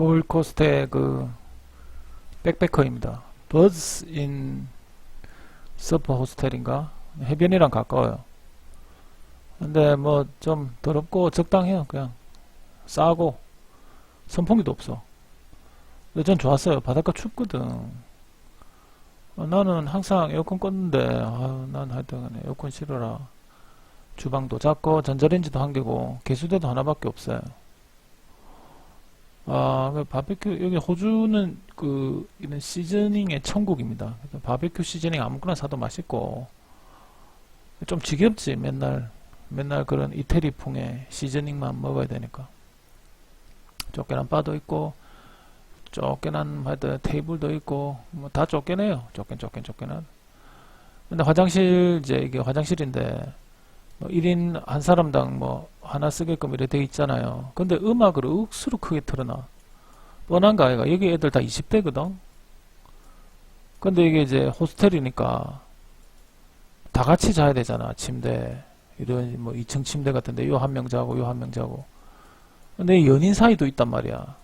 골코스트의 그 백패커입니다. 버즈 인 서퍼 호스텔인가 해변이랑 가까워요. 근데 뭐 좀 더럽고 적당해요. 그냥 싸고 선풍기도 없어. 근데 전 좋았어요. 바닷가 춥거든. 어, 나는 항상 에어컨 껐는데 아유, 난 하여튼 에어컨 싫어라. 주방도 작고 전자레인지도 한 개고 개수대도 하나밖에 없어요. 아, 그 바베큐 여기 호주는 그 이런 시즈닝의 천국입니다. 바베큐 시즈닝 아무거나 사도 맛있고 좀 지겹지 맨날 맨날 그런 이태리풍의 시즈닝만 먹어야 되니까 쫓겨난 바도 있고 쫓겨난 하여튼 테이블도 있고 뭐 다 쫓겨내요. 쫓긴 쫓긴 쫓겨난. 근데 화장실 이제 이게 화장실인데 뭐 1인 한 사람당 뭐 하나 쓰게끔 이렇게 돼 있잖아요. 근데 음악을 억수로 크게 틀어놔. 뻔한 거 아이가. 여기 애들 다 20대거든. 근데 이게 이제 호스텔이니까 다 같이 자야 되잖아. 침대. 이런 뭐 2층 침대 같은데 요 한 명 자고 요 한 명 자고. 근데 연인 사이도 있단 말이야.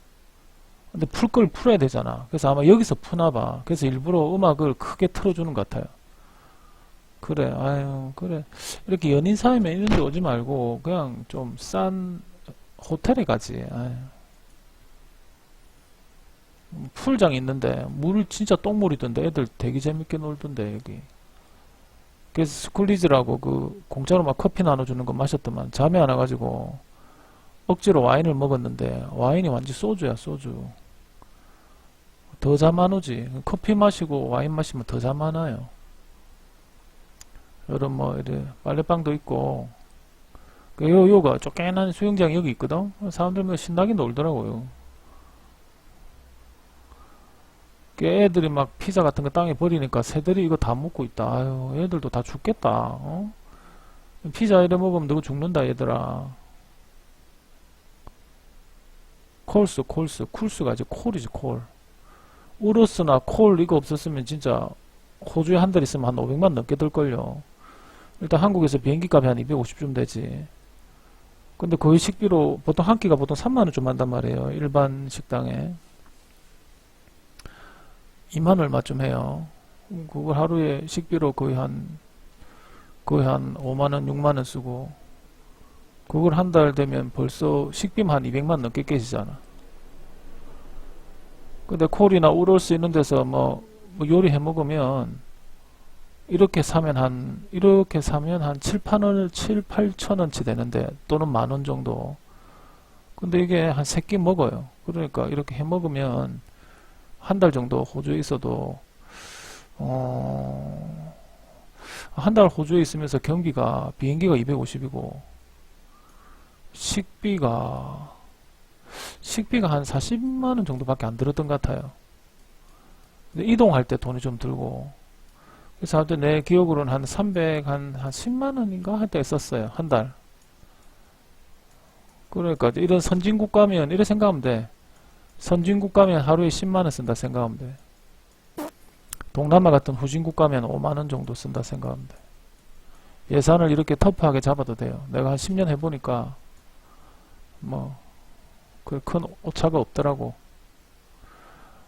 근데 풀 걸 풀어야 되잖아. 그래서 아마 여기서 푸나 봐. 그래서 일부러 음악을 크게 틀어주는 것 같아요. 그래, 아유, 그래. 이렇게 연인 사이면 이런 데 오지 말고, 그냥 좀 싼 호텔에 가지. 아유. 풀장 있는데, 물 진짜 똥물이던데, 애들 되게 재밌게 놀던데, 여기. 그래서 스쿨리즈라고 그, 공짜로 막 커피 나눠주는 거 마셨더만, 잠이 안 와가지고, 억지로 와인을 먹었는데, 와인이 완전 소주야, 소주. 더 잠 안 오지. 커피 마시고 와인 마시면 더 잠 안 와요. 여러 뭐 이래 빨래방도 있고 그 요 요가 쫓겨난 수영장이 여기 있거든. 사람들 뭐 신나게 놀더라고요. 그 애들이 막 피자 같은 거 땅에 버리니까 새들이 이거 다 먹고 있다. 아유, 애들도 다 죽겠다. 어? 피자 이래 먹으면 너가 죽는다, 얘들아. 콜스, 콜스, 쿨스가 이제 콜이지, 콜. 우루스나 콜 이거 없었으면 진짜 호주에 한 달 있으면 한 500만 넘게 들걸요. 일단 한국에서 비행기 값이 한 250쯤 되지. 근데 거의 식비로 보통 한 끼가 보통 3만 원 좀 한단 말이에요. 일반 식당에. 2만 얼마 쯤 해요. 그걸 하루에 식비로 거의 한 거의 한 5만 원, 6만 원 쓰고 그걸 한 달 되면 벌써 식비만 한 200만 넘게 깨지잖아. 근데 콜이나 우럴스 있는 데서 뭐, 뭐 요리해 먹으면 이렇게 사면 한 이렇게 사면 한 7, 8원, 7, 8천 원치 되는데 또는 만 원 정도. 근데 이게 한 세 끼 먹어요. 그러니까 이렇게 해 먹으면 한 달 정도 호주에 있어도 어, 한 달 호주에 있으면서 경비가 비행기가 250이고 식비가 식비가 한 40만 원 정도밖에 안 들었던 것 같아요. 이동할 때 돈이 좀 들고 그래서 하여튼 내 기억으로는 한 300, 한, 한 10만 원인가 할 때 썼어요. 한 달. 그러니까 이런 선진국 가면 이래 생각하면 돼. 선진국 가면 하루에 10만 원 쓴다 생각하면 돼. 동남아 같은 후진국 가면 5만 원 정도 쓴다 생각하면 돼. 예산을 이렇게 터프하게 잡아도 돼요. 내가 한 10년 해보니까 뭐 그 큰 오차가 없더라고.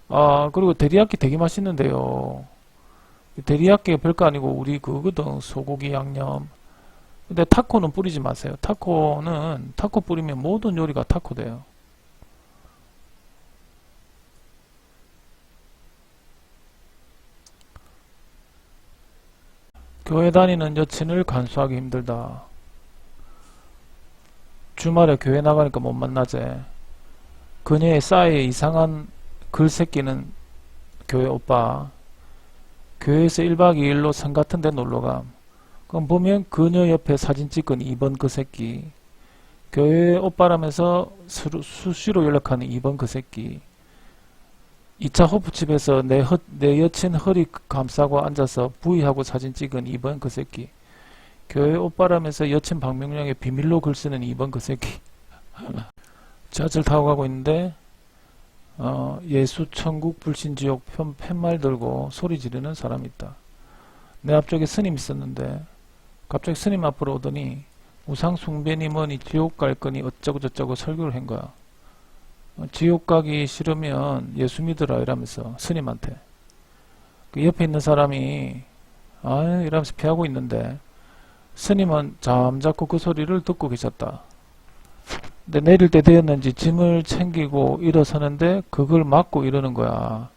아 그리고 데리야끼 되게 맛있는데요. 데리야끼가 별거 아니고 우리 그거든 소고기 양념. 근데 타코는 뿌리지 마세요. 타코는 타코 뿌리면 모든 요리가 타코 돼요. 교회 다니는 여친을 간수하기 힘들다. 주말에 교회 나가니까 못 만나재. 그녀의 싸이에 이상한 글 새끼는 교회 오빠. 교회에서 1박 2일로 산 같은 데 놀러감. 그럼 보면 그녀 옆에 사진 찍은 2번 그 새끼. 교회 오빠라면서 수로- 수시로 연락하는 2번 그 새끼. 2차 호프집에서 내, 허, 내 여친 허리 감싸고 앉아서 부위하고 사진 찍은 2번 그 새끼. 교회 오빠라면서 여친 박명령에 비밀로 글 쓰는 2번 그 새끼. 지하철 타고 가고 있는데 어, 예수 천국 불신 지옥 편, 팻말 들고 소리 지르는 사람이 있다. 내 앞쪽에 스님 있었는데 갑자기 스님 앞으로 오더니 우상 숭배니 뭐니 지옥 갈 거니 어쩌고 저쩌고 설교를 한 거야. 어, 지옥 가기 싫으면 예수 믿으라 이러면서 스님한테 그 옆에 있는 사람이 아 이러면서 피하고 있는데 스님은 잠자코 그 소리를 듣고 계셨다. 근데 내릴 때 되었는지 짐을 챙기고 일어서는데 그걸 막고 이러는 거야.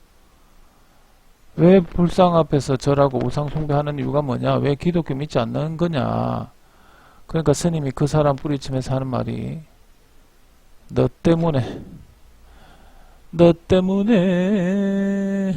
왜 불상 앞에서 절하고 우상 숭배하는 이유가 뭐냐? 왜 기독교 믿지 않는 거냐? 그러니까 스님이 그 사람 뿌리치면서 하는 말이 너 때문에 너 때문에